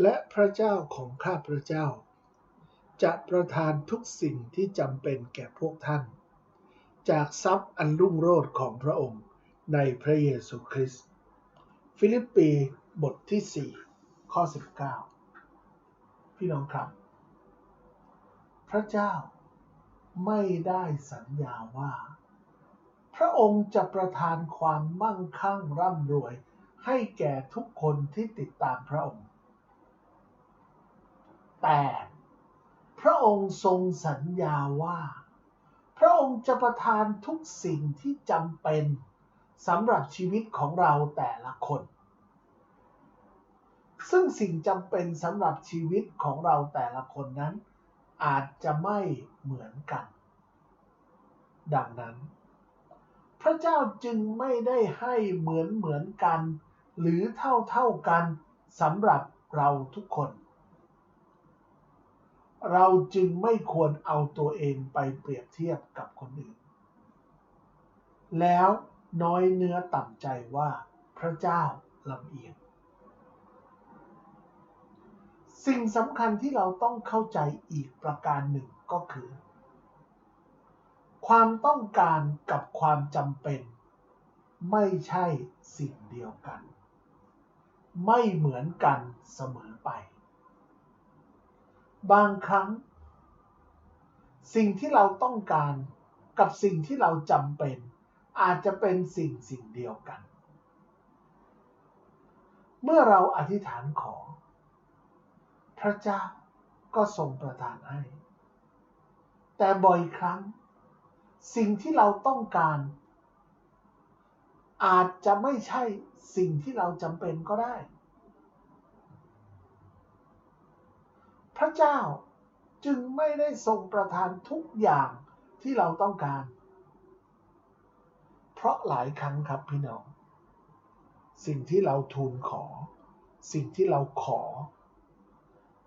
และพระเจ้าของข้าพระเจ้า จะประทานทุกสิ่งที่จำเป็นแก่พวกท่าน จากทรัพย์อันรุ่งโรจน์ของพระองค์ในพระเยซูคริสต์ฟิลิปปีบทที่ 4 ข้อ 19 พี่น้องครับ พระเจ้าไม่ได้สัญญาว่า พระองค์จะประทานความมั่งคั่งร่ำรวยให้แก่ทุกคนที่ติดตามพระองค์ แต่พระองค์ทรงสัญญาว่า พระองค์จะประทานทุกสิ่งที่จำเป็นสำหรับชีวิตของเราแต่ละคน ซึ่งสิ่งจำเป็นสำหรับชีวิตของเราแต่ละคนนั้น อาจจะไม่เหมือนกัน ดังนั้น พระเจ้าจึงไม่ได้ให้เหมือนเหมือนกัน หรือเท่าเท่ากันสำหรับเราทุกคน เราจึงไม่ควรเอาตัวเองไปเปรียบเทียบกับคนอื่น แล้วน้อยเนื้อต่ำใจว่าพระเจ้าลำเอียง สิ่งสำคัญที่เราต้องเข้าใจอีกประการหนึ่งก็คือ ความต้องการกับความจำเป็น ไม่ใช่สิ่งเดียวกัน ไม่เหมือนกันเสมอไป บางครั้ง สิ่งที่เราต้องการกับสิ่งที่เราจำเป็น อาจจะเป็นสิ่งสิ่งเดียวกัน เมื่อเราอธิษฐานขอ พระเจ้าก็ทรงประทานให้ แต่บ่อยครั้ง สิ่งที่เราต้องการ อาจจะไม่ใช่สิ่งที่เราจำเป็นก็ได้ พระเจ้าจึงไม่ได้ทรงประทานทุกอย่างที่เราต้องการ เพราะหลายครั้งครับพี่น้อง สิ่งที่เราทูลขอ สิ่งที่เราขอ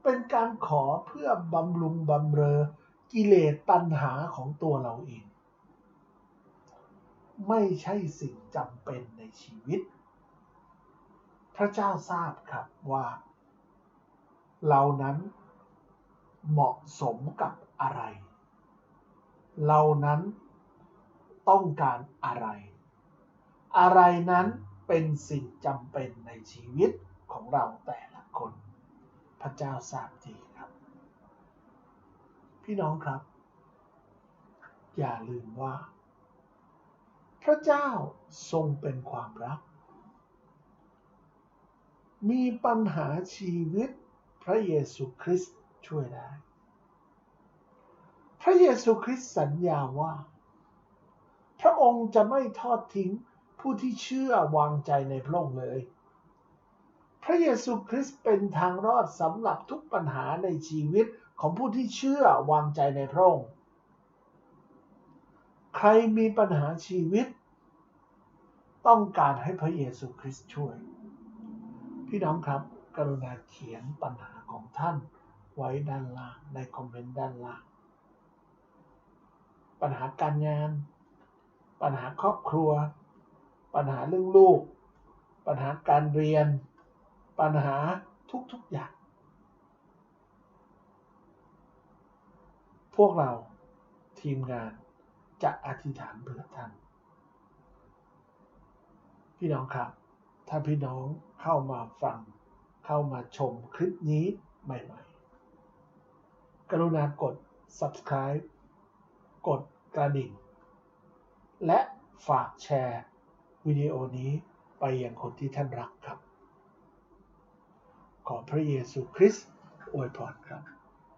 เป็นการขอเพื่อบำรุงบำเรอกิเลสตัณหาของตัวเราเอง ไม่ใช่สิ่งจำเป็นในชีวิต พระเจ้าทราบครับว่า เรานั้น เหมาะสมกับอะไร เรานั้นต้องการอะไร อะไรนั้นเป็นสิ่งจำเป็นในชีวิตของเราแต่ละคน พระเจ้าทราบดีครับ พี่น้องครับ อย่าลืมว่า พระเจ้าทรงเป็นความรัก มีปัญหาชีวิตพระเยซูคริสต์ ช่วยได้ พระเยซูคริสต์สัญญาว่า พระองค์จะไม่ทอดทิ้งผู้ที่เชื่อวางใจในพระองค์เลย พระเยซูคริสต์เป็นทางรอดสำหรับทุกปัญหาในชีวิตของผู้ที่เชื่อวางใจในพระองค์ ใครมีปัญหาชีวิต ต้องการให้พระเยซูคริสต์ช่วย พี่น้องครับ กรุณาเขียนปัญหาของท่าน ไว้ด้านล่างในคอมเมนต์ด้านล่าง ปัญหาการงาน ปัญหาครอบครัว ปัญหาเรื่องลูก ปัญหาการเรียน ปัญหาทุกๆอย่าง พวกเราทีมงานจะอธิษฐานเพื่อท่าน พี่น้องครับ ถ้าพี่น้องเข้ามาฟัง เข้ามาชมคลิปนี้ใหม่ๆ กรุณากด subscribe กดกระดิ่ง และฝากแชร์วิดีโอนี้ไปยังคนที่ท่านรักครับ ขอพระเยซูคริสต์อวยพรครับ